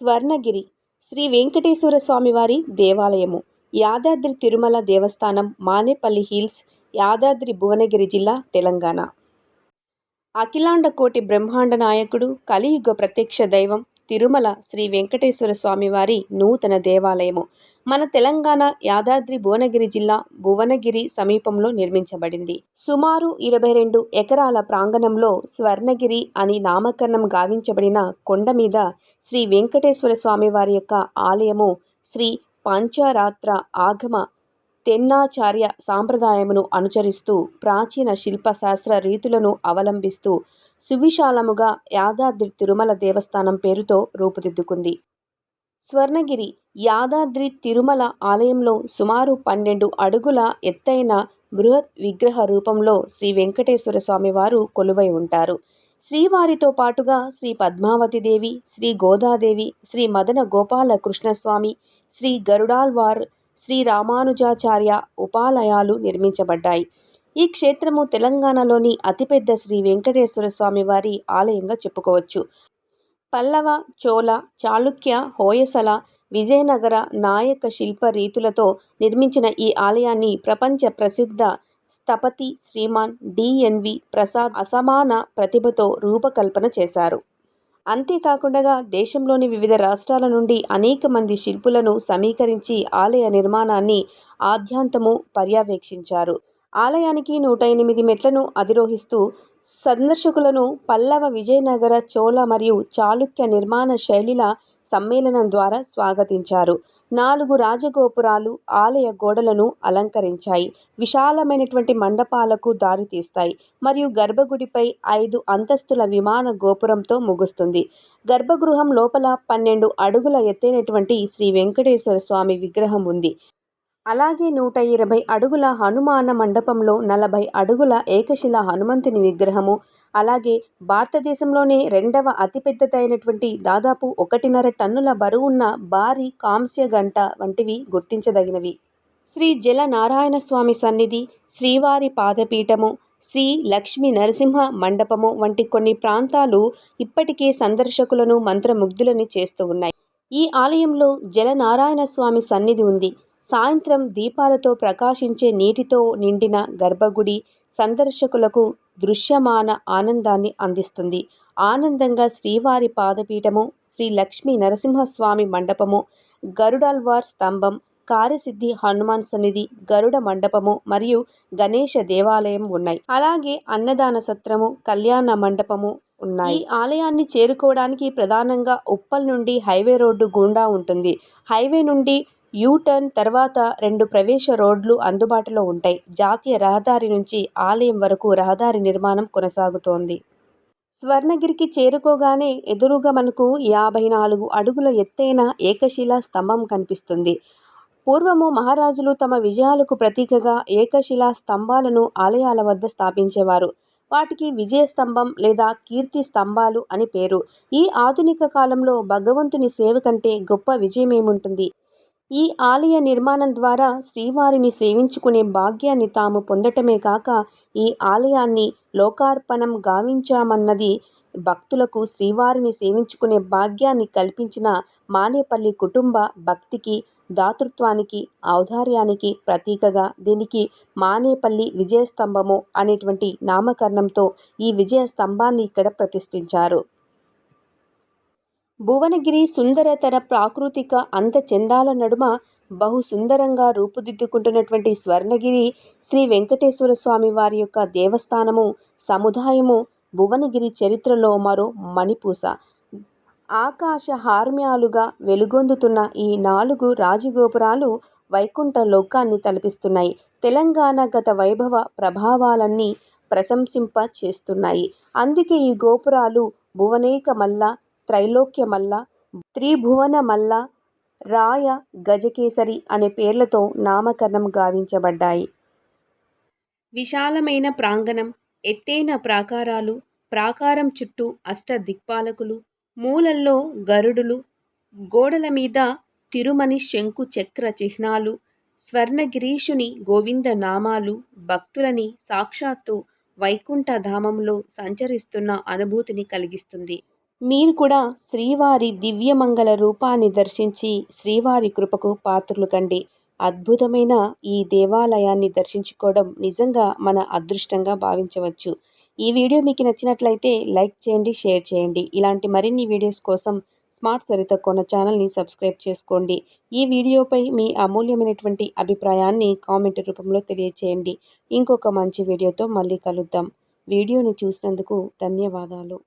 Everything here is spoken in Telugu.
స్వర్ణగిరి శ్రీ వెంకటేశ్వర స్వామివారి దేవాలయము. యాదాద్రి తిరుమల దేవస్థానం మానేపల్లి హిల్స్ యాదాద్రి భువనగిరి జిల్లా తెలంగాణ. అఖిలాండ కోటి బ్రహ్మాండ నాయకుడు కలియుగ ప్రత్యక్ష దైవం తిరుమల శ్రీ వెంకటేశ్వర స్వామివారి నూతన దేవాలయము. మన తెలంగాణ యాదాద్రి భువనగిరి జిల్లా భువనగిరి సమీపంలో నిర్మించబడింది. సుమారు ఇరవై రెండు ఎకరాల ప్రాంగణంలో స్వర్ణగిరి అని నామకరణం గావించబడిన కొండ మీద శ్రీ వెంకటేశ్వర స్వామి వారి యొక్క ఆలయము శ్రీ పంచరాత్ర ఆగమ తెన్నాచార్య సాంప్రదాయమును అనుసరిస్తూ ప్రాచీన శిల్పశాస్త్ర రీతులను అవలంబిస్తూ సువిశాలముగా యాదాద్రి తిరుమల దేవస్థానం పేరుతో రూపుదిద్దుకుంది. స్వర్ణగిరి యాదాద్రి తిరుమల ఆలయంలో సుమారు పన్నెండు అడుగుల ఎత్తైన బృహత్ విగ్రహ రూపంలో శ్రీ వెంకటేశ్వర స్వామివారు కొలువై ఉంటారు. శ్రీవారితో పాటుగా శ్రీ పద్మావతిదేవి శ్రీ గోదాదేవి శ్రీ మదన గోపాల కృష్ణస్వామి శ్రీ గరుడాల్వార్ శ్రీ రామానుజాచార్య ఉపాలయాలు నిర్మించబడ్డాయి. ఈ క్షేత్రము తెలంగాణలోని అతిపెద్ద శ్రీ వెంకటేశ్వర స్వామి వారి ఆలయంగా చెప్పుకోవచ్చు. పల్లవ చోళ చాళుక్య హోయసల విజయనగర నాయక శిల్ప రీతులతో నిర్మించిన ఈ ఆలయాన్ని ప్రపంచ ప్రసిద్ధ స్థపతి శ్రీమాన్ డిఎన్వి ప్రసాద్ అసమాన ప్రతిభతో రూపకల్పన చేశారు. అంతేకాకుండా దేశంలోని వివిధ రాష్ట్రాల నుండి అనేక మంది శిల్పులను సమీకరించి ఆలయ నిర్మాణాన్ని ఆద్యాంతము పర్యవేక్షించారు. ఆలయానికి నూట ఎనిమిది మెట్లను అధిరోహిస్తూ సందర్శకులను పల్లవ విజయనగర చోళ మరియు చాళుక్య నిర్మాణ శైలిల సమ్మేళనం ద్వారా స్వాగతించారు. నాలుగు రాజగోపురాలు ఆలయ గోడలను అలంకరించాయి. విశాలమైనటువంటి మండపాలకు దారితీస్తాయి మరియు గర్భగుడిపై ఐదు అంతస్తుల విమాన గోపురంతో ముగుస్తుంది. గర్భగృహం లోపల పన్నెండు అడుగుల ఎత్తైనటువంటి శ్రీ వెంకటేశ్వర స్వామి విగ్రహం ఉంది. అలాగే నూట ఇరవై అడుగుల హనుమాన మండపంలో నలభై అడుగుల ఏకశిల హనుమంతుని విగ్రహము అలాగే భారతదేశంలోనే రెండవ అతిపెద్దదైనటువంటి దాదాపు ఒకటిన్నర టన్నుల బరువున్న భారీ కాంస్య గంట వంటివి గుర్తించదగినవి. శ్రీ జల నారాయణ స్వామి సన్నిధి శ్రీవారి పాదపీఠము శ్రీ లక్ష్మీ నరసింహ మండపము వంటి కొన్ని ప్రాంతాలు ఇప్పటికే సందర్శకులను మంత్రముగ్ధులని చేస్తూ ఉన్నాయి. ఈ ఆలయంలో జలనారాయణ స్వామి సన్నిధి ఉంది. సాయంత్రం దీపాలతో ప్రకాశించే నీటితో నిండిన గర్భగుడి సందర్శకులకు దృశ్యమాన ఆనందాన్ని అందిస్తుంది. ఆనందంగా శ్రీవారి పాదపీఠము శ్రీ లక్ష్మీ నరసింహస్వామి మండపము గరుడల్వార్ స్తంభం కార్యసిద్ధి హనుమాన్ సన్నిధి గరుడ మండపము మరియు గణేష దేవాలయం ఉన్నాయి. అలాగే అన్నదాన సత్రము కళ్యాణ మండపము ఉన్నాయి. ఈ ఆలయాన్ని చేరుకోవడానికి ప్రధానంగా ఉప్పల్ నుండి హైవే రోడ్డు గుండా ఉంటుంది. హైవే నుండి యూటర్న్ తర్వాత రెండు ప్రవేశ రోడ్లు అందుబాటులో ఉంటాయి. జాతీయ రహదారి నుంచి ఆలయం వరకు రహదారి నిర్మాణం కొనసాగుతోంది. స్వర్ణగిరికి చేరుకోగానే ఎదురుగా మనకు యాభై నాలుగు అడుగుల ఎత్తైన ఏకశిలా స్తంభం కనిపిస్తుంది. పూర్వము మహారాజులు తమ విజయాలకు ప్రతీకగా ఏకశిలా స్తంభాలను ఆలయాల వద్ద స్థాపించేవారు. వాటికి విజయ స్తంభం లేదా కీర్తి స్తంభాలు అని పేరు. ఈ ఆధునిక కాలంలో భగవంతుని సేవ కంటే గొప్ప విజయమేముంటుంది? ఈ ఆలయ నిర్మాణం ద్వారా శ్రీవారిని సేవించుకునే భాగ్యాన్ని తాము పొందటమే కాక ఈ ఆలయాన్ని లోకార్పణం గావించామన్నది భక్తులకు శ్రీవారిని సేవించుకునే భాగ్యాన్ని కల్పించిన మానేపల్లి కుటుంబ భక్తికి దాతృత్వానికి ఔదార్యానికి ప్రతీకగా దీనికి మానేపల్లి విజయస్తంభము అనేటువంటి నామకరణంతో ఈ విజయ స్తంభాన్ని ఇక్కడ ప్రతిష్ఠించారు. భువనగిరి సుందరతర ప్రాకృతిక అంతచెందాల నడుమ బహు సుందరంగా రూపుదిద్దుకుంటున్నటువంటి స్వర్ణగిరి శ్రీ వెంకటేశ్వర స్వామి వారి యొక్క దేవస్థానము సముదాయము భువనగిరి చరిత్రలో మరో మణిపూస. ఆకాశ హార్మ్యాలుగా వెలుగొందుతున్న ఈ నాలుగు రాజగోపురాలు వైకుంఠ లోకాన్ని తలపిస్తున్నాయి. తెలంగాణ గత వైభవ ప్రభావాలన్నీ ప్రశంసింప చేస్తున్నాయి అందుకే ఈ గోపురాలు భువనేక మల్ల త్రైలోక్యమల్ల త్రిభువనమల్ల రాయ గజకేసరి అనే పేర్లతో నామకరణం గావించబడ్డాయి. విశాలమైన ప్రాంగణం ఎత్తైన ప్రాకారాలు ప్రాకారం చుట్టూ అష్ట దిక్పాలకులు మూలల్లో గరుడులు గోడల మీద తిరుమణి శంకు చక్ర చిహ్నాలు స్వర్ణగిరీషుని గోవింద నామాలు భక్తులని సాక్షాత్తు వైకుంఠధామంలో సంచరిస్తున్న అనుభూతిని కలిగిస్తుంది. మీరు కూడా శ్రీవారి దివ్యమంగళ రూపాన్ని దర్శించి శ్రీవారి కృపకు పాత్రలు కండి. అద్భుతమైన ఈ దేవాలయాన్ని దర్శించుకోవడం నిజంగా మన అదృష్టంగా భావించవచ్చు. ఈ వీడియో మీకు నచ్చినట్లయితే లైక్ చేయండి షేర్ చేయండి. ఇలాంటి మరిన్ని వీడియోస్ కోసం స్మార్ట్ సరిత కొన ఛానల్ని సబ్స్క్రైబ్ చేసుకోండి. ఈ వీడియోపై మీ అమూల్యమైనటువంటి అభిప్రాయాన్ని కామెంట్ రూపంలో తెలియచేయండి. ఇంకొక మంచి వీడియోతో మళ్ళీ కలుద్దాం. వీడియోని చూసినందుకు ధన్యవాదాలు.